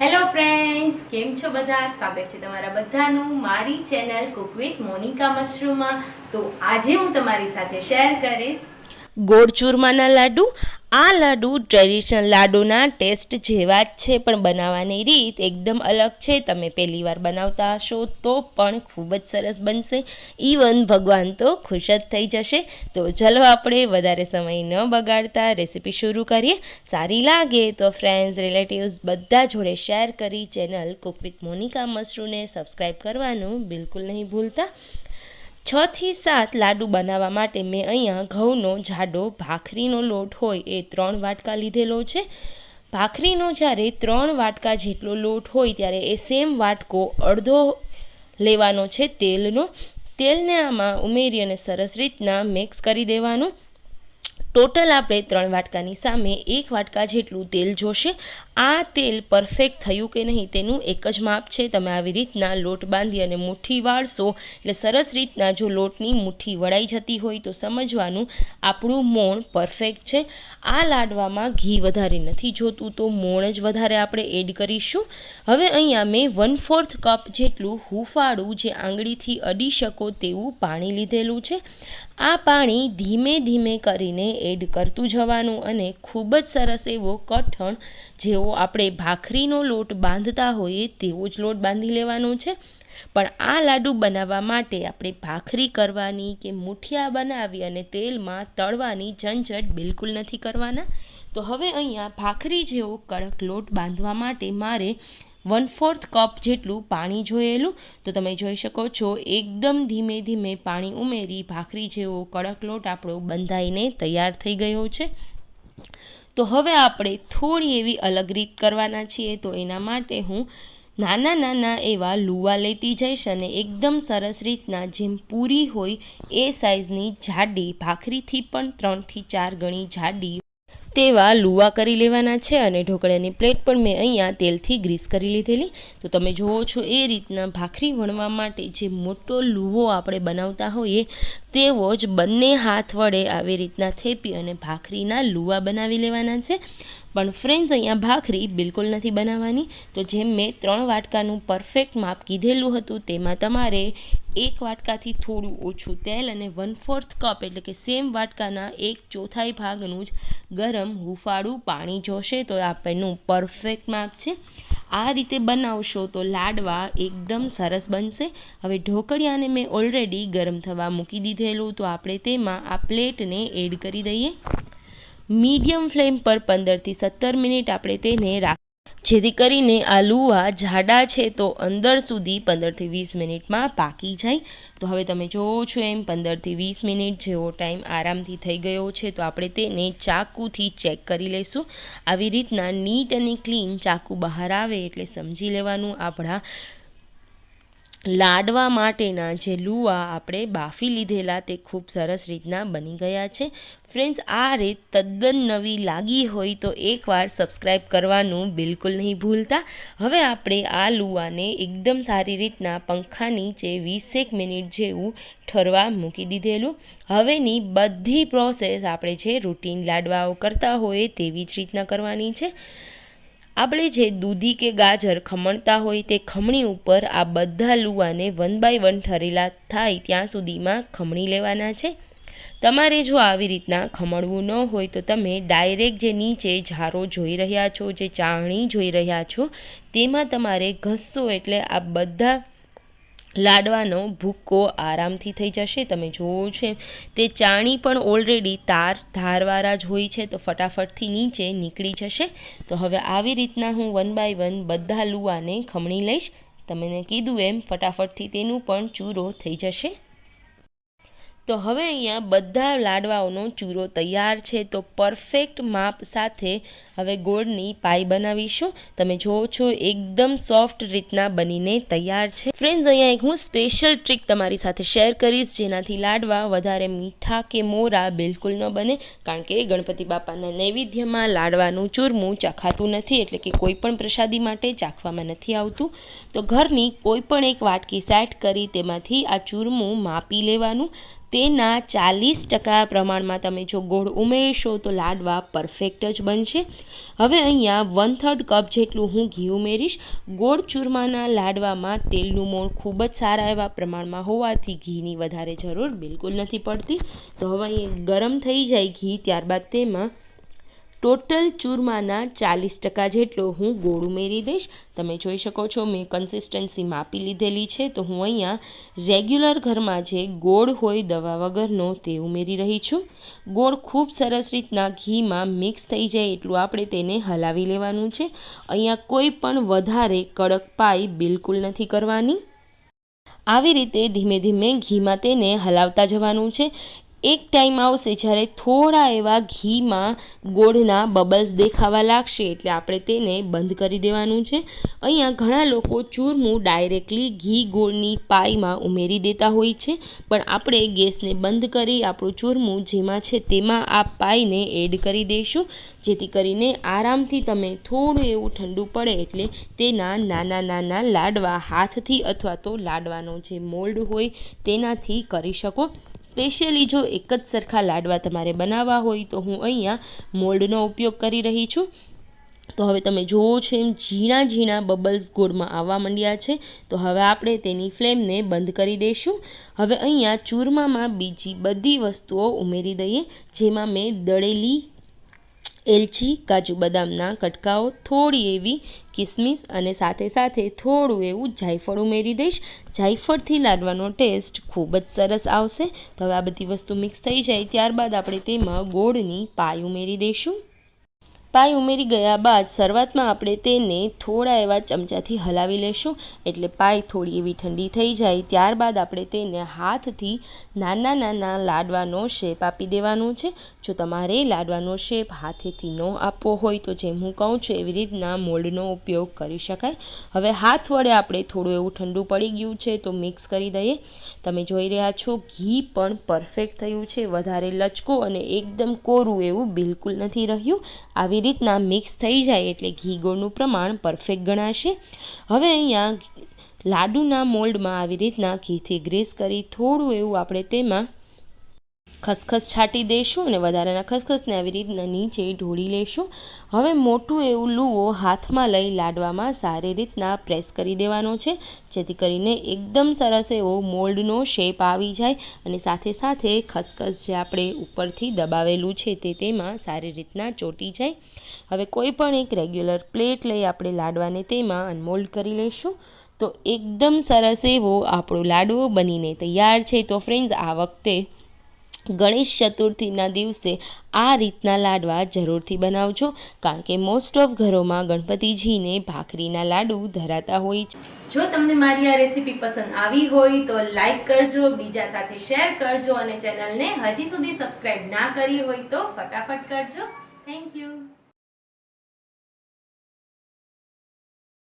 Hello friends કેમ છો બધા? સ્વાગત છે તમારા બધાનું મારી ચેનલ કુક વિથ મોનિકા મશરૂમમાં તો આજે હું તમારી સાથે શેર કરીશ ગોળ ચૂરમાના લાડુ આ લાડુ ટ્રેડિશનલ લાડુના ટેસ્ટ જેવા જ છે, પણ બનાવવાની રીત એકદમ અલગ છે. તમે પહેલી વાર બનાવતા હશો તો પણ ખૂબ જ સરસ બનશે. ઇવન ભગવાન તો ખુશ જ થઈ જશે. તો ચલો આપણે વધારે સમય ન બગાડતા રેસીપી શરૂ કરીએ. સારી લાગે તો ફ્રેન્ડ્સ રિલેટિવ્સ બધા જોડે શેર કરી ચેનલ કુક વિથ મોનિકા મશરૂને સબસ્ક્રાઈબ કરવાનું બિલકુલ નહીં ભૂલતા. છ થી સાત લાડુ બનાવવા માટે મેં અહીંયા ઘઉંનો, જાડો, ભાખરીનો લોટ હોય એ ત્રણ વાટકા લીધેલો છે. ભાખરીનો જ્યારે ત્રણ વાટકા જેટલો લોટ હોય ત્યારે એ સેમ વાટકો અડધો લેવાનો છે તેલનો. તેલને આમાં ઉમેરી અને સરસ રીતના મિક્સ કરી દેવાનું. ટોટલ આપણે ત્રણ વાટકાની સામે એક વાટકા જેટલું તેલ જોશે. આ તેલ પરફેક્ટ થયું કે નહીં તેનું એક જ માપ છે. તમે આવી રીતના લોટ બાંધી અને મુઠ્ઠી વાળશો, એટલે સરસ રીતના જો લોટની મુઠ્ઠી વળાઈ જતી હોય તો સમજવાનું આપણું મોણ પરફેક્ટ છે. આ લાડવામાં ઘી વધારે નથી જોતું તો મોણ જ વધારે આપણે એડ કરીશું. હવે અહીંયા મેં વન ફોર્થ કપ જેટલું હુંફાળું જે આંગળીથી અડી શકો તેવું પાણી લીધેલું છે. આ પાણી ધીમે ધીમે કરીને એડ કરતું જવાનું અને ખૂબ જ સરસ એવો કઠણ જેવો આપણે ભાખરીનો લોટ બાંધતા હોઈએ તેવો જ લોટ બાંધી લેવાનો છે. પણ આ લાડુ બનાવવા માટે આપણે ભાખરી કરવાની કે મુઠિયા બનાવી અને તેલમાં તળવાની ઝંઝટ બિલકુલ નથી કરવાના. તો હવે અહીંયા ભાખરી જેવો કડક લોટ બાંધવા માટે મારે વન ફોર્થ કપ જેટલું પાણી જોયેલું. તો તમે જોઈ શકો છો, એકદમ ધીમે ધીમે પાણી ઉમેરી ભાખરી જેવો કડક લોટ આપણો બંધાઈને તૈયાર થઈ ગયો છે. તો હવે આપણે થોડી એવી અલગ રીત કરવાના છીએ. તો એના માટે હું નાના નાના એવા લુવા લેતી જઈશ અને એકદમ સરસ રીતના જેમ પૂરી હોય એ સાઇઝની જાડી, ભાખરીથી પણ ત્રણથી ચાર ગણી જાડી તેવા લુવા કરી લેવાના છે અને ઢોકળાની પ્લેટ પણ મેં અહીંયા તેલથી ગ્રીસ કરી લીધેલી. તો તમે જુઓ છો એ રીતના ભાખરી વણવા માટે જે મોટો લુવો આપણે બનાવતા હોઈએ તેવો જ બંને હાથ વડે આવી રીતના થેપી અને ભાખરીના લુવા બનાવી લેવાના છે. પણ ફ્રેન્ડ્સ અહીંયા ભાખરી બિલકુલ નથી બનાવવાની. તો જેમ મેં ત્રણ વાટકાનું પરફેક્ટ માપ કીધેલું હતું, તેમાં તમારે એક વાટકાથી થોડું ઓછું તેલ અને વન ફોર્થ કપ એટલે કે સેમ વાટકાના એક ચોથાઈ ભાગનું જ ગરમ હુફાળું પાણી જોશે તો આપણનું પરફેક્ટ માપ છે. આ રીતે બનાવશો તો લાડવા એકદમ સરસ બનશે. હવે ઢોકળિયાને મેં ઓલરેડી ગરમ થવા મૂકી દીધેલું, તો આપણે તેમાં આ પ્લેટને એડ કરી દઈએ. મીડિયમ ફ્લેમ પર પંદરથી સત્તર મિનિટ આપણે તેને રાખ જેથી કરીને આ લુવા જાડા છે તો અંદર સુધી પંદરથી વીસ મિનિટમાં પાકી જાય. તો હવે તમે જોવો છો એમ પંદરથી વીસ મિનિટ જેવો ટાઈમ આરામથી થઈ ગયો છે તો આપણે તેને ચાકુથી ચેક કરી લઈશું. આવી રીતના નીટ અને ક્લીન ચાકુ બહાર આવે એટલે સમજી લેવાનું આપણા લાડવા માટેના જે લુવા આપણે બાફી લીધેલા તે ખૂબ સરસ રીતના બની ગયા છે. ફ્રેન્ડ્સ, આ રીત તદ્દન નવી લાગી હોય તો એકવાર સબસ્ક્રાઈબ કરવાનું બિલકુલ નહીં ભૂલતા. હવે આપણે આ લુવાને એકદમ સારી રીતના પંખા નીચે વીસેક મિનિટ જેવું ઠરવા મૂકી દીધેલું. હવેની બધી પ્રોસેસ આપણે જે રૂટીન લાડવાઓ કરતા હોય તેવી જ રીતના કરવાની છે. આપણે જે દૂધી કે ગાજર ખમણતા હોય તે ખમણી ઉપર આ બધા લુવાને વન બાય વન ઠરેલા થાય ત્યાં સુધીમાં ખમણી લેવાના છે. તમારે જો આવી રીતના ખમણવું ન હોય તો તમે ડાયરેક્ટ જે નીચે ઝારો જોઈ રહ્યા છો, જે ચાણી જોઈ રહ્યા છો, તેમાં તમારે ઘસશો એટલે આ બધા લાડવાનો ભૂક્કો આરામથી થઈ જશે. તમે જોવો છે, તે ચાણી પણ ઓલરેડી તાર ધારવાળા જ હોય છે, તો ફટાફટથી નીચે નીકળી જશે. તો હવે આવી રીતના હું વન બાય વન બધા લુવાને ખમણી લઈશ. તમને કીધું એમ, ફટાફટથી તેનું પણ ચૂરો થઈ જશે. તો હવે અહીંયા બધા લાડવાઓનો ચૂરો તૈયાર છે. તો પરફેક્ટ માપ સાથે હવે ગોળની પાઈ બનાવીશું. તમે જુઓ છો, એકદમ સોફ્ટ રીતના બનીને તૈયાર છે. ફ્રેન્ડ્સ અહીંયા એક હું સ્પેશિયલ ટ્રીક તમારી સાથે શેર કરીશ. જેનાથી લાડવા વધારે મીઠા કે મોરા બિલકુલ ન બને. કારણ કે ગણપતિ બાપાના નૈવેદ્યમાં લાડવાનું ચૂરમું ચાખાતું નથી. એટલે કે કોઈ પણ પ્રસાદી માટે ચાખવામાં નથી આવતું. તો ઘરની કોઈ પણ એક વાટકી સેટ કરી તેમાંથી આ ચૂરમું માપી લેવાનું. તેના ચાલીસ ટકા પ્રમાણમાં તમે જો ગોળ ઉમેરશો તો લાડવા પરફેક્ટ જ બનશે. હવે અહીંયા વન થર્ડ કપ જેટલું હું ઘી ઉમેરીશ. ગોળ ચૂરમાના લાડવામાં તેલનું મોણ ખૂબ જ સારા એવા પ્રમાણમાં હોવાથી ઘીની વધારે જરૂર બિલકુલ નથી પડતી. તો હવે અહીં ગરમ થઈ જાય ઘી ત્યારબાદ તેમાં ટોટલ ચૂરમાના ચાલીસ ટકા જેટલો હું ગોળ ઉમેરી દઈશ. તમે જોઈ શકો છો, મેં કન્સિસ્ટન્સી માપી લીધેલી છે. તો હું અહીંયા રેગ્યુલર ઘરમાં જે ગોળ હોય દવા વગરનો તે ઉમેરી રહી છું. ગોળ ખૂબ સરસ રીતના ઘીમાં મિક્સ થઈ જાય એટલું આપણે તેને હલાવી લેવાનું છે. અહીંયા કોઈ પણ વધારે કડક પાઈ બિલકુલ નથી કરવાની. આવી રીતે ધીમે ધીમે ઘીમાં તેને હલાવતા જવાનું છે. એક ટાઈમ આવશે જ્યારે થોડા એવા ઘીમાં ગોળના બબલ્સ દેખાવા લાગશે એટલે આપણે તેને બંધ કરી દેવાનું છે. અહીંયા ઘણા લોકો ચૂરમું ડાયરેક્ટલી ઘી ગોળની પાઈમાં ઉમેરી દેતા હોય છે, પણ આપણે ગેસને બંધ કરી આપણું ચૂરમું જેમાં છે તેમાં આ પાઈને એડ કરી દઈશું, જેથી કરીને આરામથી તમે થોડું એવું ઠંડુ પડે એટલે તેના નાના નાના લાડવા હાથથી અથવા તો લાડવાનો જે મોલ્ડ હોય તેનાથી કરી શકો. સ્પેશિયલી જો એક જ સરખા લાડવા તમારે બનાવવા હોય તો હું અહીંયા મોલ્ડનો ઉપયોગ કરી રહી છું. તો હવે તમે જુઓ છો એમ ઝીણા ઝીણા બબલ્સ ગોળમાં આવવા માંડ્યા છે. તો હવે આપણે તેની ફ્લેમને બંધ કરી દઈશું. હવે અહીંયા ચૂરમામાં બીજી બધી વસ્તુઓ ઉમેરી દઈએ, જેમાં મેં દળેલી એલચી, કાજુ બદામના કટકાઓ, થોડી એવી કિસમિસ અને સાથે સાથે થોડું એવું જાયફળ ઉમેરી દઈશ. જાયફળથી લાડવાનો ટેસ્ટ ખૂબ જ સરસ આવશે. તો હવે આ બધી વસ્તુ મિક્સ થઈ જાય ત્યારબાદ આપણે તેમાં ગોળની પાય ઉમેરી દઈશું. પાય ઉમેરી ગયા બાદ શરૂઆતમાં આપણે તેને થોડા એવા ચમચાથી હલાવી લેશું. એટલે પાય થોડી એવી ઠંડી થઈ જાય, ત્યારબાદ આપણે તેને હાથથી નાના નાના લાડવાનો શેપ આપી દેવાનો છે. જો તમારે લાડવાનો શેપ હાથેથી ન આપવો હોય તો જેમ હું કહું છું એવી રીતના મોલ્ડનો ઉપયોગ કરી શકાય. હવે હાથ વડે આપણે થોડું એવું ઠંડુ પડી ગયું છે તો મિક્સ કરી દઈએ. તમે જોઈ રહ્યા છો, ઘી પણ પરફેક્ટ થયું છે. વધારે લચકો અને એકદમ કોરું એવું બિલકુલ નથી રહ્યું. આવી રીતના મિક્સ થઈ જાય એટલે ઘી ગોળનું પ્રમાણ પરફેક્ટ ગણાશે. હવે અહીંયા લાડુના મોલ્ડમાં આવી રીતના ઘીથી ગ્રીસ કરી થોડું એવું આપણે તેમાં ખસખસ છાંટી દઈશું અને વધારાના ખસખસને આવી રીતના નીચે ઢોળી લઈશું હવે મોટું એવું લુઓ હાથમાં લઈ લાડવામાં સારી રીતના પ્રેસ કરી દેવાનો છે, જેથી કરીને એકદમ સરસ એવો મોલ્ડનો શેપ આવી જાય અને સાથે સાથે ખસખસ જે આપણે ઉપરથી દબાવેલું છે તે તેમાં સારી રીતના ચોંટી જાય. હવે કોઈ પણ એક રેગ્યુલર પ્લેટ લઈ આપણે લાડવાને તેમાં અનમોલ્ડ કરી લઈશું તો એકદમ સરસ એવો આપણો લાડવો બનીને તૈયાર છે. તો ફ્રેન્ડ્સ આ વખતે ગણેશ ચતુર્થીના દિવસે આ રીતના લાડવા જરૂરથી બનાવજો, કારણ કે મોસ્ટ ઓફ ઘરોમાં ગણપતિજીને ભાખરીના લાડુ ધરાતા હોય છે. જો તમને મારી આ રેસીપી પસંદ આવી હોય તો લાઈક કરજો, બીજા સાથે શેર કરજો અને ચેનલને હજી સુધી સબસ્ક્રાઇબ ના કરી હોય તો ફટાફટ કરજો. Thank you